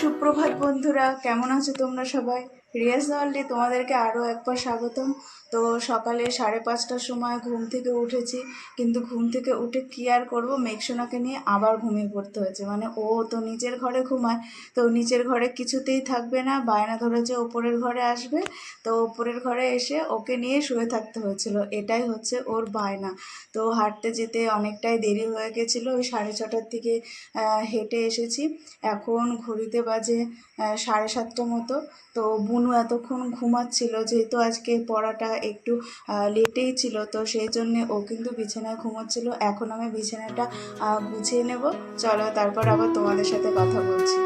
সুপ্রভাত বন্ধুরা কেমন আছো তোমরা সবাই? রিয়াজ ওয়ার্ল্ডে তোমাদেরকে আরও একবার স্বাগতম। তো সকালে সাড়ে পাঁচটার সময় ঘুম থেকে উঠেছি কিন্তু ঘুম থেকে উঠে কী আর করব? মেঘসোনাকে নিয়ে আবার ঘুমিয়ে পড়তে হয়েছে। মানে ও তো নিচের ঘরে ঘুমায় তো নিচের ঘরে কিছুতেই থাকবে না। বায়না ধরেছে ওপরের ঘরে আসবে তো ওপরের ঘরে এসে ওকে নিয়ে শুয়ে থাকতে হয়েছিল। এটাই হচ্ছে ওর বায়না। তো হাঁটতে যেতে অনেকটাই দেরি হয়ে গেছিল। ওই সাড়ে ছটার আহ, হেঁটে এসেছি। এখন ঘড়িতে বাজে সাড়ে সাতটা মতো। তো বুনু এতক্ষণ ঘুমাচ্ছিল, যেহেতু আজকে পড়াটা একটু লেটেই ছিল, তো সেই জন্যে ও কিন্তু বিছানায় ঘুমাচ্ছিল। এখন আমি বিছানাটা গুছিয়ে নেব। চলো, তারপর আবার তোমাদের সাথে কথা বলছি।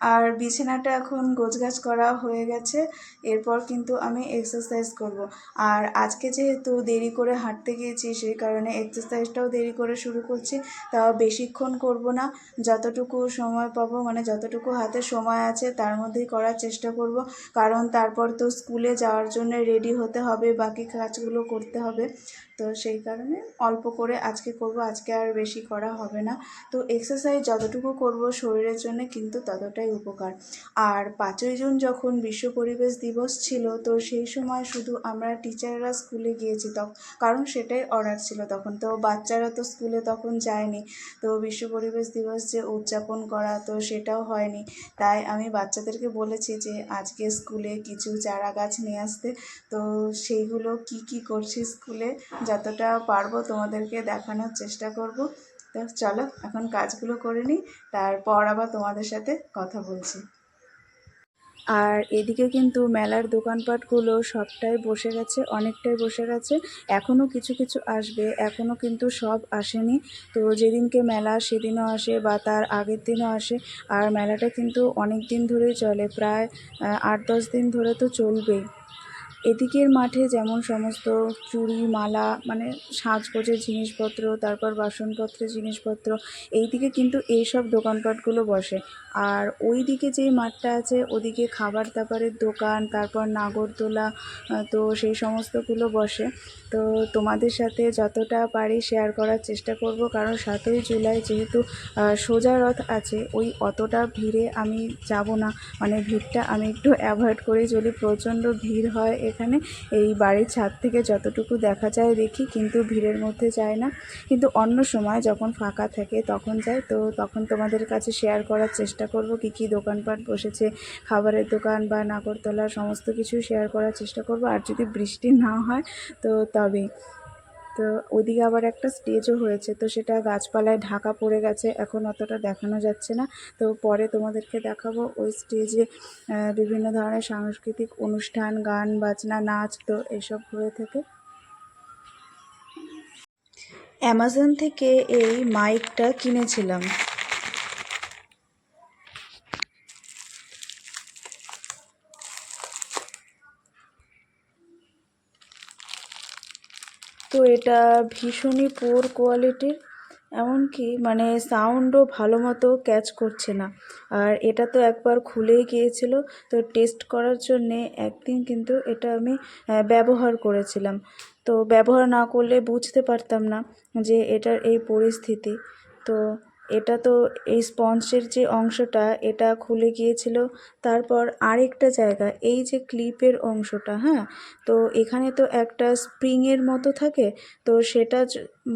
আর বিছানাটা এখন গোছগাছ করা হয়ে গেছে। এরপর কিন্তু আমি এক্সারসাইজ করব। আর আজকে যেহেতু দেরি করে হাঁটতে গিয়েছি সেই কারণে এক্সারসাইজটাও দেরি করে শুরু করছি, তাও বেশিক্ষণ করব না। যতটুকু সময় পাবো মানে যতটুকু হাতে সময় আছে, তার মধ্যেই করার চেষ্টা করব। কারণ তারপর তো স্কুলে যাওয়ার জন্য রেডি হতে হবে, বাকি কাজগুলো করতে হবে। তো সেই কারণে অল্প করে আজকে করব, আজকে আর বেশি করা হবে না। তো এক্সারসাইজ যতটুকু করব শরীরের জন্য কিন্তু ততটাই উপকার। আর পাঁচই জুন যখন বিশ্ব পরিবেশ দিবস ছিল, তো সেই সময় শুধু আমরা টিচাররা স্কুলে গিয়েছি তখন কারণ সেটাই অর্ডার ছিল তখন। তো বাচ্চারা তো স্কুলে তখন যায়নি। তো বিশ্ব পরিবেশ দিবস যে উদযাপন করা, তো সেটাও হয়নি। তাই আমি বাচ্চাদেরকে বলেছি যে, আজকে স্কুলে কিছু চারা গাছ নিয়ে আসতে। তো সেইগুলো কি কি করছি স্কুলে যতটা পারব তোমাদেরকে দেখানোর চেষ্টা করব। তো চলো, এখন কাজগুলো করে নিই, তারপর আবার তোমাদের সাথে কথা বলছি। আর এদিকে কিন্তু মেলার দোকানপাটগুলো সবটাই বসে গেছে, অনেকটাই বসে গেছে। এখনও কিছু কিছু আসবে, এখনও কিন্তু সব আসেনি। তো যেদিনকে মেলা সেদিনও আসে বা তার আগের দিনও আসে। আর মেলাটা কিন্তু অনেক দিন ধরেই চলে, প্রায় আট দশ দিন ধরে তো চলবেই। এদিকের মাঠে যেমন সমস্ত চুড়ি, মালা মানে সাজগোজের জিনিসপত্র, তারপর বাসনপত্রের জিনিসপত্র, এইদিকে কিন্তু এইসব দোকানপাটগুলো বসে। আর ওই দিকে যেই মাঠটা আছে, ওদিকে খাবার দাবারের দোকান, তারপর নাগরদোলা তো সেই সমস্তগুলো বসে। তো তোমাদের সাথে যতটা পারি শেয়ার করার চেষ্টা করব, কারণ সাতই জুলাই যেহেতু সোজা রথ আছে, ওই অতটা ভিড়ে আমি যাব না। মানে ভিড়টা আমি একটু অ্যাভয়েড করেই চলি প্রচণ্ড ভিড় হয় এখানে। এই বাড়ির ছাদ থেকে যতটুকু দেখা যায় দেখি, কিন্তু ভিড়ের মধ্যে যায় না। কিন্তু অন্য সময় যখন ফাঁকা থাকে তখন যাই তো তখন তোমাদের কাছে শেয়ার করার চেষ্টা করব কী কী দোকানপাট বসেছে, খাবারের দোকান বা নাগরতলা সমস্ত কিছু শেয়ার করার চেষ্টা করব। আর যদি বৃষ্টি না হয়, তো তবেই। তো ওদিকে আবার একটা স্টেজও হয়েছে, তো সেটা গাছপালায় ঢাকা পড়ে গেছে, এখন অতটা দেখানো যাচ্ছে না। তো পরে তোমাদেরকে দেখাবো ওই স্টেজে বিভিন্ন ধরনের সাংস্কৃতিক অনুষ্ঠান, গান, বাজনা, নাচ, তো এসব হয়ে থাকে। অ্যামাজন থেকে এই মাইকটা কিনেছিলাম তো এটা ভীষণই পোর কোয়ালিটির এমনকি মানে সাউন্ডও ভালো মতো ক্যাচ করছে না। আর এটা তো একবার খুলেই গিয়েছিল, তো টেস্ট করার জন্যে একদিন কিন্তু এটা আমি ব্যবহার করেছিলাম। তো ব্যবহার না করলে বুঝতে পারতাম না যে এটার এই পরিস্থিতি। তো এটা তো এই স্পঞ্জের যে অংশটা, এটা খুলে গিয়েছিল। তারপর আরেকটা জায়গা, এই যে ক্লিপের অংশটা হ্যাঁ? তো এখানে তো একটা স্প্রিংয়ের মতো থাকে। তো সেটা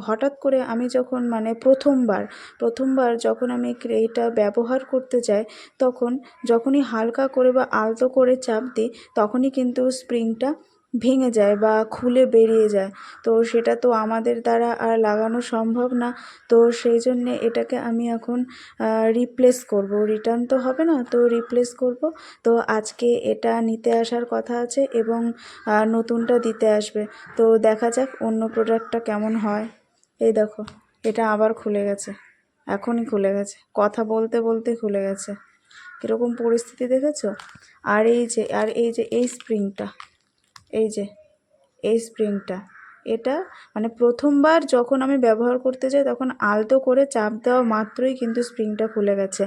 হঠাৎ করে আমি যখন মানে প্রথমবার প্রথমবার যখন আমি এটা ব্যবহার করতে যাই, তখন যখনই হালকা করে বা আলতো করে চাপ দিই, তখনই কিন্তু স্প্রিংটা ভেঙে যায় বা খুলে বেরিয়ে যায়। তো সেটা তো আমাদের দ্বারা আর লাগানো সম্ভব না। তো সেই জন্যে এটাকে আমি এখন রিপ্লেস করব। রিটার্ন তো হবে না, তো রিপ্লেস করব। তো আজকে এটা নিতে আসার কথা আছে এবং নতুনটা দিতে আসবে। তো দেখা যাক অন্য প্রোডাক্টটা কেমন হয়। এই দেখো, এটা আবার খুলে গেছে। এখনই খুলে গেছে। কথা বলতে বলতে খুলে গেছে। কীরকম পরিস্থিতি দেখেছ? আর এই যে, আর এই যে, এই স্প্রিংটা এই যে, এই স্প্রিংটা এটা মানে প্রথমবার যখন আমি ব্যবহার করতে যাই, তখন আলতো করে চাপ দেওয়া মাত্রই কিন্তু স্প্রিংটা খুলে গেছে।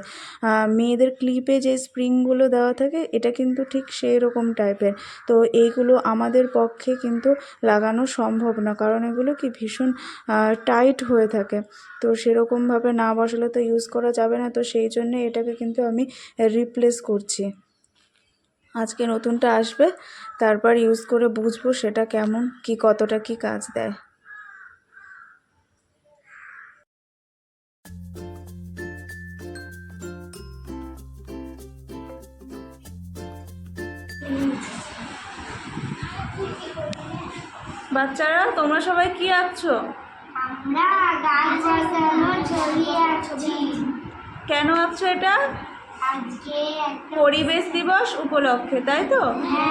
মেয়েদের ক্লিপে যে স্প্রিংগুলো দেওয়া থাকে, এটা কিন্তু ঠিক সেই রকম টাইপের তো এইগুলো আমাদের পক্ষে কিন্তু লাগানো সম্ভব না, কারণ এগুলো কি ভীষণ টাইট হয়ে থাকে। তো সেরকমভাবে না বসালে তো ইউজ করা যাবে না, তো সেই জন্যে এটাকে কিন্তু আমি রিপ্লেস করছি। আজকে নতুনটা আসবে তারপর ইউজ করে বুঝব সেটা কেমন কি কতটা কি কাজ দেয়। বাচ্চারা তোমরা সবাই কি আঁকছো। কেন আঁকছো এটা? পরিবেশ দিবস উপলক্ষে তাই তো?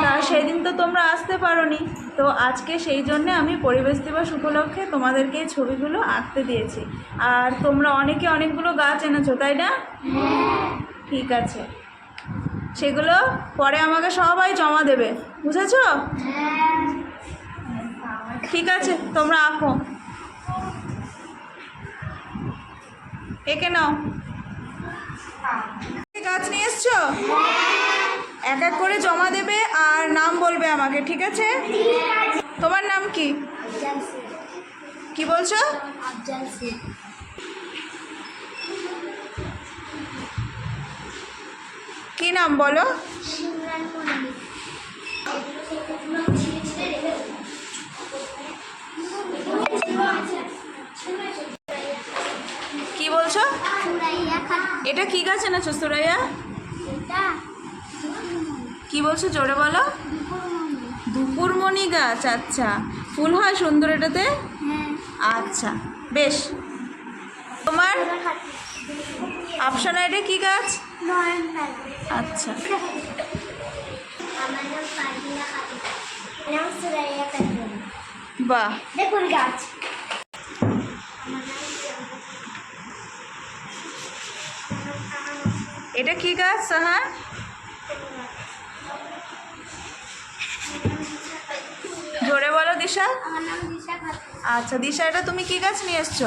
তা সেদিন তো তোমরা আসতে পারোনি। তো আজকে সেই জন্য আমি পরিবেশ দিবস উপলক্ষে তোমাদেরকে এই ছবিগুলো আঁকতে দিয়েছি। আর তোমরা অনেকে অনেকগুলো গাছ এনেছো তাই না? ঠিক আছে। সেগুলো পরে আমাকে সবাই জমা দেবে বুঝেছ? ঠিক আছে তোমরা আঁকো। একে নাও। গাছ নিয়ে এসছো? এক এক করে জমা দেবে আর নাম বলবে আমাকে, ঠিক আছে? তোমার নাম কি? কি বলছো? কি নাম বলো সিমরান মল্লিক কি বলছো সুরাইয়া খাতুন এটা কি গাছ এনেছো সুরাইয়া? কি বলছো জোরে বলো? দুপুরমণি। গাছ আচ্ছা। ফুল হয় সুন্দর এটাতে? হ্যাঁ। আচ্ছা বেশ। তোমার আপসানা এটা কি গাছ? আচ্ছা। বাহ। দেখুন গাছ। এটা কি গাছ সাহা জোরে বলো দিশা। আচ্ছা দিশা এটা তুমি কি গাছ নিয়ে এসছো?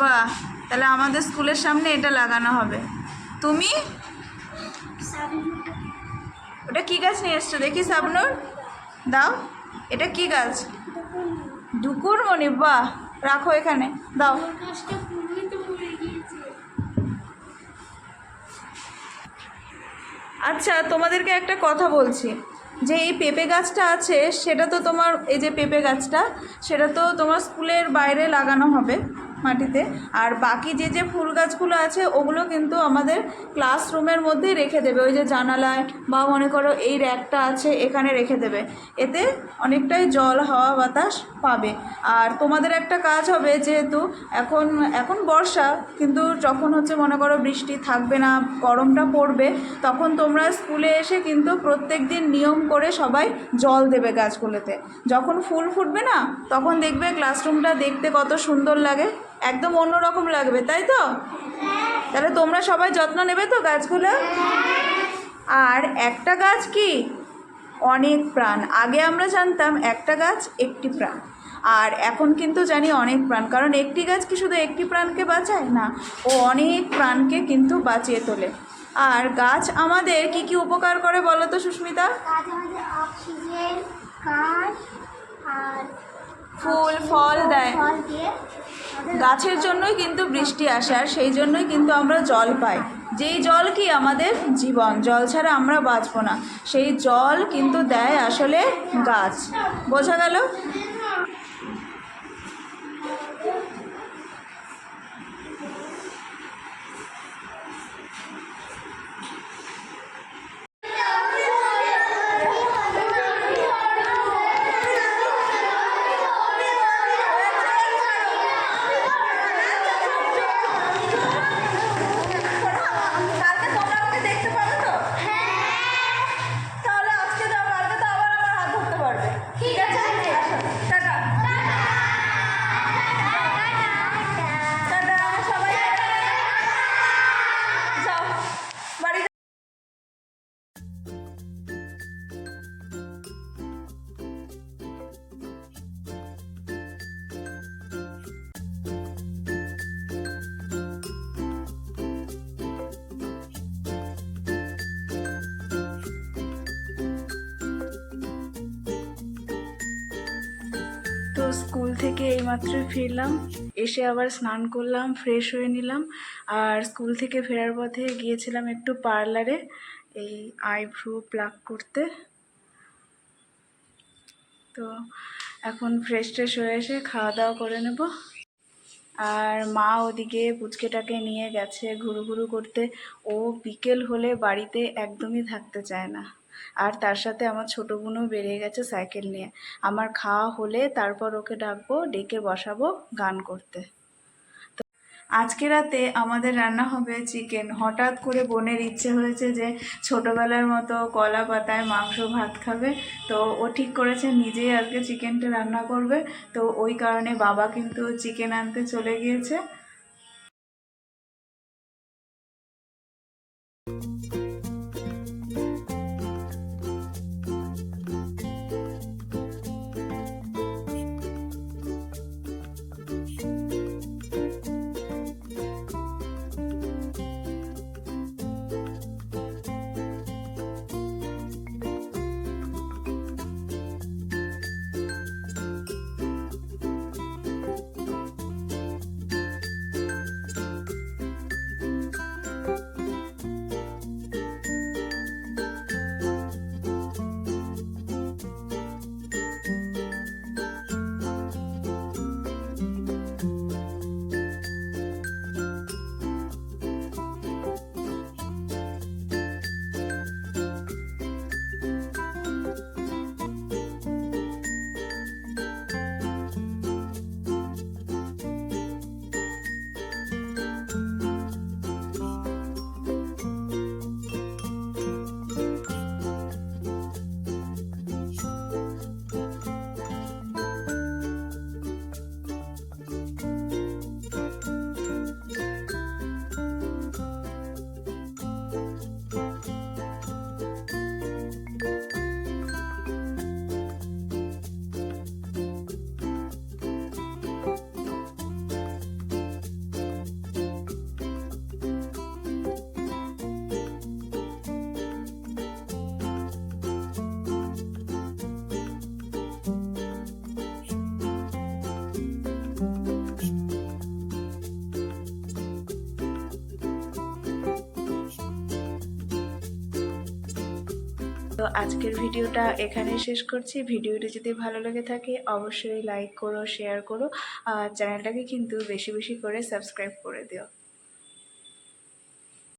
বাহ তাহলে আমাদের স্কুলের সামনে এটা লাগানো হবে। তুমি? ওটা কি গাছ নিয়ে এসছো? দেখি সাবনুর। দাও এটা কি গাছ? ডুকুর মনি বাহ রাখো এখানে। দাও গাছটা পুরোই তো মরে গিয়েছে আচ্ছা তোমাদেরকে একটা কথা বলছি। যে এই পেঁপে গাছটা আছে, সেটা তো তোমার, এই যে পেঁপে গাছটা, সেটা তো তোমার স্কুলের বাইরে লাগানো হবে। মাটিতে। আর বাকি যে যে ফুল গাছগুলো আছে, ওগুলো কিন্তু আমাদের ক্লাসরুমের মধ্যেই রেখে দেবে। ওই যে জানালায় বা মনে করো এই র্যাকটা আছে, এখানে রেখে দেবে। এতে অনেকটাই জল, হাওয়া, বাতাস পাবে। আর তোমাদের একটা কাজ হবে, যেহেতু এখন এখন বর্ষা, কিন্তু যখন হচ্ছে মনে করো বৃষ্টি থাকবে না, গরমটা পড়বে, তখন তোমরা স্কুলে এসে কিন্তু প্রত্যেক দিন নিয়ম করে সবাই জল দেবে গাছগুলোতে। যখন ফুল ফুটবে না, তখন দেখবে ক্লাসরুমটা দেখতে কত সুন্দর লাগে। একদম অন্যরকম লাগবে, তাই তো? তাহলে তোমরা সবাই যত্ন নেবে তো গাছগুলো? আর একটা গাছ কি? অনেক প্রাণ। আগে আমরা জানতাম একটা গাছ একটি প্রাণ। আর এখন কিন্তু জানি অনেক প্রাণ। কারণ একটি গাছ কি শুধু একটি প্রাণকে বাঁচায়? না, ও অনেক প্রাণকে কিন্তু বাঁচিয়ে তোলে। আর গাছ আমাদের কি কি উপকার করে বলো তো সুস্মিতা? গাছ আমাদের অক্সিজেন কাঠ, আর ফুল ফল দেয়। গাছের জন্যই কিন্তু বৃষ্টি আসে আর সেই জন্যই কিন্তু আমরা জল পাই। যেই জল কি আমাদের জীবন জল ছাড়া আমরা বাঁচবো না। সেই জল কিন্তু দেয় আসলে গাছ। বোঝা গেল? স্কুল থেকে এইমাত্র ফিরলাম। এসে আবার স্নান করলাম ফ্রেশ হয়ে নিলাম। আর স্কুল থেকে ফেরার পথে গিয়েছিলাম একটু পার্লারে, এই আইব্রু প্লাক করতে। তো এখন ফ্রেশ ট্রেশ হয়ে এসে খাওয়া দাওয়া করে নেব। আর মা ওদিকে পুচকেটাকে নিয়ে গেছে ঘুরু ঘুরু করতে। ও বিকেল হলে বাড়িতে একদমই থাকতে চায় না। আর তার সাথে আমার ছোটো বোনও বেরিয়ে গেছে সাইকেল নিয়ে। আমার খাওয়া হলে তারপর ওকে ডাকবো, ডেকে বসাবো গান করতে। আজকে রাতে আমাদের রান্না হবে চিকেন। হঠাৎ করে বোনের ইচ্ছে হয়েছে যে ছোটোবেলার মতো কলা পাতায় মাংস ভাত খাবে। তো ও ঠিক করেছে, নিজেই আজকে চিকেনটা রান্না করবে। তো ওই কারণে বাবা কিন্তু চিকেন আনতে চলে গিয়েছে। তো আজকের ভিডিওটা এখানে শেষ করছি। ভিডিওটি যদি ভালো লেগে থাকে, অবশ্যই লাইক করো শেয়ার করো, আর চ্যানেলটাকে কিন্তু বেশি বেশি করে সাবস্ক্রাইব করে দিও।